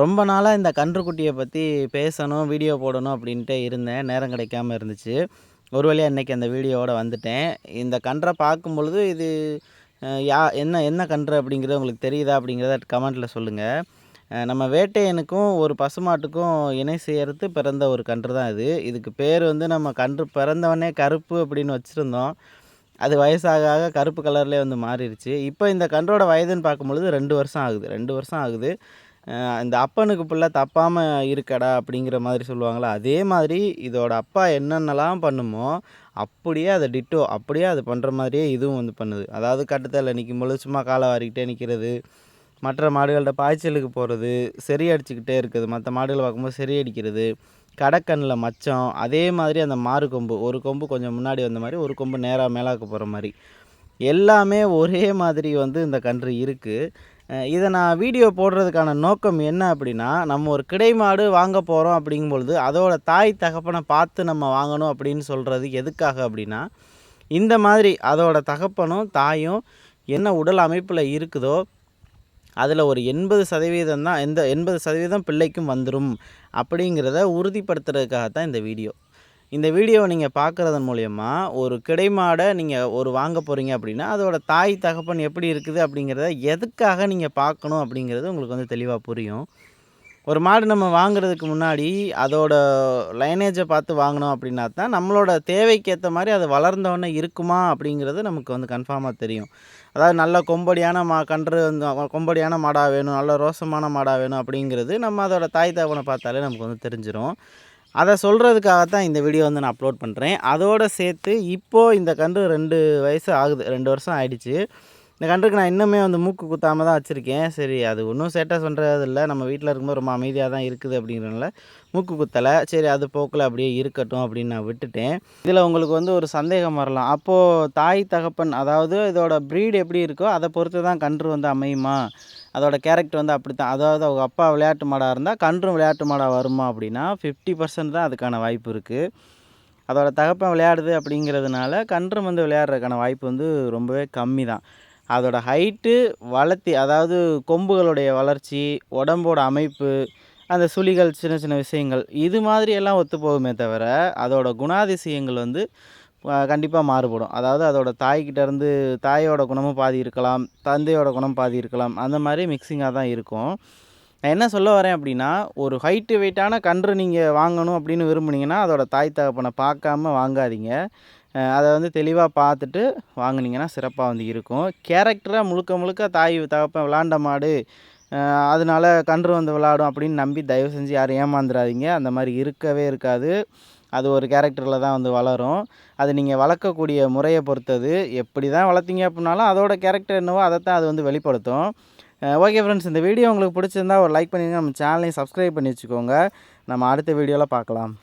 ரொம்ப நாளாக இந்த கன்றுக்குட்டியை பற்றி பேசணும் வீடியோ போடணும் அப்படின்ட்டு இருந்தேன். நேரம் கிடைக்காம இருந்துச்சு. ஒரு வழியாக இன்றைக்கி அந்த வீடியோவோட வந்துட்டேன். இந்த கன்றை பார்க்கும் பொழுது இது யா என்ன என்ன கன்று அப்படிங்கிறது உங்களுக்கு தெரியுதா அப்படிங்கிறத கமெண்ட்டில் சொல்லுங்கள் நம்ம வேட்டையனுக்கும் ஒரு பசுமாட்டுக்கும் இணை செய்கிறது பிறந்த ஒரு கன்று தான் இது. இதுக்கு பேர் வந்து நம்ம கன்று பிறந்தவொடனே கருப்பு அப்படின்னு வச்சுருந்தோம். அது வயசாக ஆக கருப்பு கலர்லேயே வந்து மாறிடுச்சு. இப்போ இந்த கன்றோட வயதுன்னு பார்க்கும்பொழுது ரெண்டு வருஷம் ஆகுது. ரெண்டு வருஷம் ஆகுது. இந்த அப்பனுக்கு பிள்ளை தப்பாமல் இருக்கடா அப்படிங்கிற மாதிரி சொல்லுவாங்களா அதே மாதிரி இதோட அப்பா என்னென்னலாம் பண்ணுமோ அப்படியே அதை டிட்டோ அப்படியே அது பண்ணுற மாதிரியே இதுவும் வந்து பண்ணுது. அதாவது கட்டத்தில் நிற்கும் பொழுது சும்மா காலை வாரிக்கிட்டே நிற்கிறது மற்ற மாடுகள்கிட்ட பாய்ச்சலுக்கு போகிறது சரி அடிச்சுக்கிட்டே இருக்குது மற்ற மாடுகளை பார்க்கும்போது செறி அடிக்கிறது கடக்கண்ணில் மச்சம் அதே மாதிரி அந்த மாறு கொம்பு ஒரு கொம்பு கொஞ்சம் முன்னாடி வந்த மாதிரி ஒரு கொம்பு நேராக மேலாக்க போகிற மாதிரி. எல்லாமே ஒரே மாதிரி வந்து இந்த கன்று இருக்குது இதை நான் வீடியோ போடுறதுக்கான நோக்கம் என்ன அப்படின்னா நம்ம ஒரு கிடை மாடு வாங்க போகிறோம் அப்படிங்கும்பொழுது அதோட தாய் தகப்பனை பார்த்து நம்ம வாங்கணும் அப்படின்னு சொல்கிறது எதுக்காக அப்படின்னா இந்த மாதிரி அதோட தகப்பனும் தாயும் என்ன உடல் அமைப்பில் இருக்குதோ அதில் ஒரு எண்பது சதவீதம் தான் எந்த எண்பது சதவீதம் பிள்ளைக்கும் வந்துடும் அப்படிங்கிறத உறுதிப்படுத்துறதுக்காக தான் இந்த வீடியோ இந்த வீடியோவை நீங்கள் பார்க்குறதன் மூலயமா ஒரு கிடைமாடை நீங்கள் ஒரு வாங்க போகிறீங்க அப்படின்னா அதோட தாய் தகப்பன் எப்படி இருக்குது அப்படிங்கிறத எதுக்காக நீங்கள் பார்க்கணும் அப்படிங்கிறது உங்களுக்கு வந்து தெளிவாக புரியும். ஒரு மாடு நம்ம வாங்குறதுக்கு முன்னாடி அதோட லைனேஜை பார்த்து வாங்கினோம் அப்படின்னா தான் நம்மளோட தேவைக்கு ஏற்ற மாதிரி அது வளர்ந்தவொடனே இருக்குமா அப்படிங்கிறது நமக்கு வந்து கன்ஃபார்மாக தெரியும். அதாவது நல்ல கொம்படியான மா கன்று வந்து கொம்படியான மாடாக வேணும் நல்ல ரோசமான மாடாக வேணும் அப்படிங்கிறது நம்ம அதோட தாய் தகவனை பார்த்தாலே நமக்கு வந்து தெரிஞ்சிடும் அதை சொல்கிறதுக்காகத்தான் இந்த வீடியோ வந்து நான் அப்லோட் பண்ணுறேன் அதோடு சேர்த்து இப்போது இந்த கன்று ரெண்டு வயசு ஆகுது. ரெண்டு வருஷம் ஆயிடுச்சு. இந்த கன்றுக்கு நான் இன்னுமே வந்து மூக்கு குத்தாமல் தான் வச்சுருக்கேன். சரி அது ஒன்றும் சேட்டை சொல்கிறது இல்லை. நம்ம வீட்டில் இருக்கும்போது ரொம்ப அமைதியாக தான் இருக்குது அப்படிங்கிறனால மூக்கு குத்தலை. சரி அது போக்கில் அப்படியே இருக்கட்டும் அப்படின்னு நான் விட்டுட்டேன். இதில் உங்களுக்கு வந்து ஒரு சந்தேகம் வரலாம். அப்போது தாய் தகப்பன் அதாவது இதோட ப்ரீடு எப்படி இருக்கோ அதை பொறுத்து தான் கன்று வந்து அமையுமா? அதோட கேரக்டர் வந்து அப்படி தான் அதாவது அவங்க அப்பா விளையாட்டு மாடாக இருந்தால் கன்றும் விளையாட்டு மாடாக வருமா அப்படின்னா ஃபிஃப்டி பர்சன்ட் தான் அதுக்கான வாய்ப்பு இருக்குது அதோட தகப்பன் விளையாடுது அப்படிங்கிறதுனால கன்றும் வந்து விளையாடுறதுக்கான வாய்ப்பு வந்து ரொம்பவே கம்மி தான் அதோட ஹைட்டு வளர்த்தி அதாவது கொம்புகளுடைய வளர்ச்சி உடம்போட அமைப்பு அந்த சுழிகள் சின்ன சின்ன விஷயங்கள் இது மாதிரி எல்லாம் ஒத்து போகுமே தவிர அதோட குணாதிசயங்கள் வந்து கண்டிப்பாக மாறுபடும். அதாவது அதோட தாய்கிட்டேருந்து தாயோட குணமும் பாதி இருக்கலாம் தந்தையோட குணம் பாதி இருக்கலாம் அந்த மாதிரி மிக்சிங்காக தான் இருக்கும். நான் என்ன சொல்ல வரேன் அப்படின்னா ஒரு ஹைட்டு வெயிட்டான கன்று நீங்கள் வாங்கணும் அப்படின்னு விரும்புனீங்கன்னா அதோட தாய் தகப்பனை பார்க்காம வாங்காதீங்க. அதை வந்து தெளிவாக பார்த்துட்டு வாங்குனீங்கன்னா சிறப்பாக வந்து இருக்கும். கேரக்டராக முழுக்க முழுக்க தாய் தகப்பன் விளாண்ட மாடு அதனால கன்று வந்து விளாடும் அப்படின்னு நம்பி தயவு செஞ்சு யாரும் ஏமாந்துடாதீங்க அந்த மாதிரி இருக்கவே இருக்காது. அது ஒரு கேரக்டரில் தான் வந்து வளரும். அது நீங்கள் வளர்க்கக்கூடிய முறையை பொறுத்தது. எப்படி தான் வளர்த்தீங்க அப்படின்னாலும் அதோட கேரக்டர் என்னவோ அதை தான் அது வந்து வெளிப்படுத்தும். ஓகே ஃப்ரெண்ட்ஸ் இந்த வீடியோ உங்களுக்கு பிடிச்சிருந்தா ஒரு லைக் பண்ணிடுங்க நம்ம சேனலையும் சப்ஸ்கிரைப் பண்ணி வச்சுக்கோங்க. நம்ம அடுத்த வீடியோவில் பார்க்கலாம்.